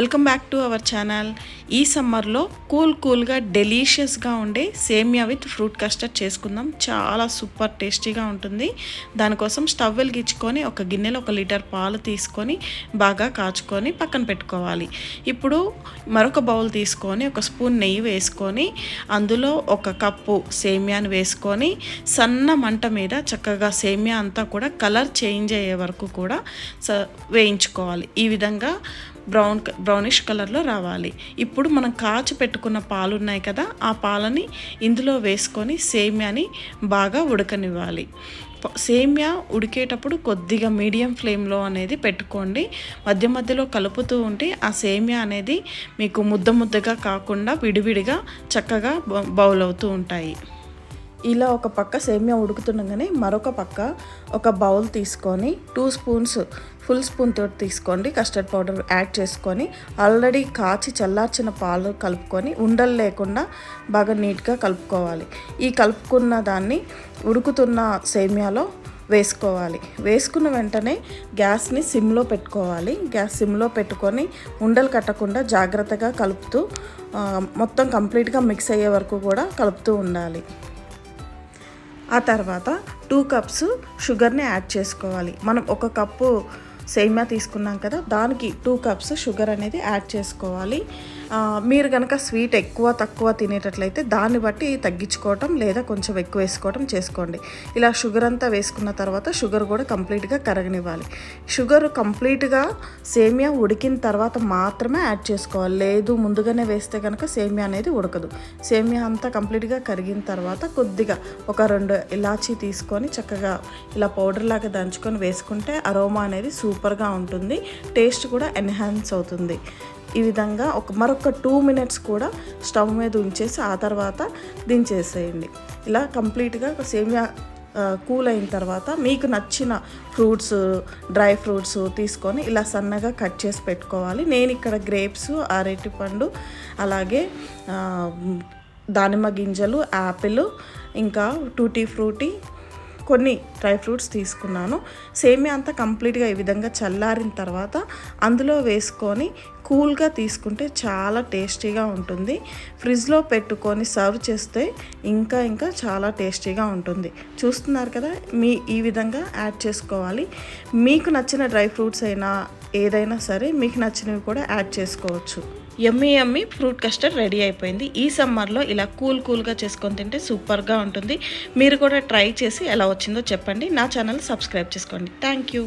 Welcome back to our channel. ఈ సమ్మర్లో cool కూల్గా డెలీషియస్గా ఉండే సేమియా విత్ ఫ్రూట్ కస్టర్డ్ చేసుకుందాం. చాలా సూపర్ టేస్టీగా ఉంటుంది. దానికోసం స్టవ్ వెలిగించుకొని ఒక గిన్నెలో ఒక లీటర్ పాలు తీసుకొని బాగా కాచుకొని పక్కన పెట్టుకోవాలి. ఇప్పుడు మరొక బౌల్ తీసుకొని ఒక స్పూన్ నెయ్యి వేసుకొని అందులో ఒక కప్పు సేమియాని వేసుకొని సన్న మంట మీద చక్కగా సేమియా అంతా కూడా కలర్ చేంజ్ అయ్యే వరకు కూడా స వేయించుకోవాలి. ఈ విధంగా బ్రౌన్ బ్రౌనిష్ కలర్లో రావాలి. ఇప్పుడు మనం కాచి పెట్టుకున్న పాలు ఉన్నాయి కదా ఆ పాలని ఇందులో వేసుకొని సేమ్యాని బాగా ఉడకనివ్వాలి. సేమ్యా ఉడికేటప్పుడు కొద్దిగా మీడియం ఫ్లేమ్లో అనేది పెట్టుకోండి. మధ్య మధ్యలో కలుపుతూ ఉంటే ఆ సేమ్యా అనేది మీకు ముద్ద ముద్దగా కాకుండా విడివిడిగా చక్కగా బౌల్ అవుతూ ఉంటాయి. ఇలా ఒక పక్క సేమియా ఉడుకుతుండగానే మరొక పక్క ఒక బౌల్ తీసుకొని టూ స్పూన్స్ ఫుల్ స్పూన్ తోటి తీసుకోండి. కస్టర్డ్ పౌడర్ యాడ్ చేసుకొని ఆల్రెడీ కాచి చల్లార్చిన పాలు కలుపుకొని ఉండలు లేకుండా బాగా నీట్గా కలుపుకోవాలి. ఈ కలుపుకున్న దాన్ని ఉడుకుతున్న సేమియాలో వేసుకోవాలి. వేసుకున్న వెంటనే గ్యాస్ని సిమ్లో పెట్టుకోవాలి. గ్యాస్ సిమ్లో పెట్టుకొని ఉండలు కట్టకుండా జాగ్రత్తగా కలుపుతూ మొత్తం కంప్లీట్గా మిక్స్ అయ్యే వరకు కూడా కలుపుతూ ఉండాలి. ఆ తర్వాత టూ కప్స్ షుగర్ని యాడ్ చేసుకోవాలి. మనం ఒక కప్పు సేమ్యా తీసుకున్నాం కదా దానికి టూ కప్స్ షుగర్ అనేది యాడ్ చేసుకోవాలి. మీరు కనుక స్వీట్ ఎక్కువ తక్కువ తినేటట్లయితే దాన్ని బట్టి తగ్గించుకోవటం లేదా కొంచెం ఎక్కువ వేసుకోవటం చేసుకోండి. ఇలా షుగర్ అంతా వేసుకున్న తర్వాత షుగర్ కూడా కంప్లీట్గా కరగనివ్వాలి. షుగర్ కంప్లీట్గా సేమియా ఉడికిన తర్వాత మాత్రమే యాడ్ చేసుకోవాలి. లేదు ముందుగానే వేస్తే కనుక సేమియా అనేది ఉడకదు. సేమియా అంతా కంప్లీట్గా కరిగిన తర్వాత కొద్దిగా ఒక రెండు ఇలాచీ తీసుకొని చక్కగా ఇలా పౌడర్ లాగా దంచుకొని వేసుకుంటే అరోమా అనేది సూపర్గా ఉంటుంది. టేస్ట్ కూడా ఎన్హాన్స్ అవుతుంది. ఈ విధంగా ఒక మరొక ఒక టూ మినిట్స్ కూడా స్టవ్ మీద ఉంచేసి ఆ తర్వాత దించేసేయండి. ఇలా కంప్లీట్గా సేమియా కూల్ అయిన తర్వాత మీకు నచ్చిన ఫ్రూట్స్ డ్రై ఫ్రూట్స్ తీసుకొని ఇలా సన్నగా కట్ చేసి పెట్టుకోవాలి. నేను ఇక్కడ గ్రేప్స్ అరటిపండు అలాగే దానిమ్మ గింజలు యాపిల్ ఇంకా టూటీ ఫ్రూటీ కొన్ని డ్రై ఫ్రూట్స్ తీసుకున్నాను. సేమియా అంతా కంప్లీట్గా ఈ విధంగా చల్లారిన తర్వాత అందులో వేసుకొని కూల్గా తీసుకుంటే చాలా టేస్టీగా ఉంటుంది. ఫ్రిడ్జ్లో పెట్టుకొని సర్వ్ చేస్తే ఇంకా ఇంకా చాలా టేస్టీగా ఉంటుంది. చూస్తున్నారు కదా మీ ఈ విధంగా యాడ్ చేసుకోవాలి. మీకు నచ్చిన డ్రై ఫ్రూట్స్ అయినా ఏదైనా సరే మీకు నచ్చినవి కూడా యాడ్ చేసుకోవచ్చు. ఎమ్మి ఎమ్మి ఫ్రూట్ కస్టర్డ్ రెడీ అయిపోయింది. ఈ సమ్మర్లో ఇలా కూల్ కూల్గా చేసుకొని తింటే సూపర్గా ఉంటుంది. మీరు కూడా ట్రై చేసి ఎలా వచ్చిందో చెప్పండి. నా ఛానల్ సబ్స్క్రైబ్ చేసుకోండి. Thank you.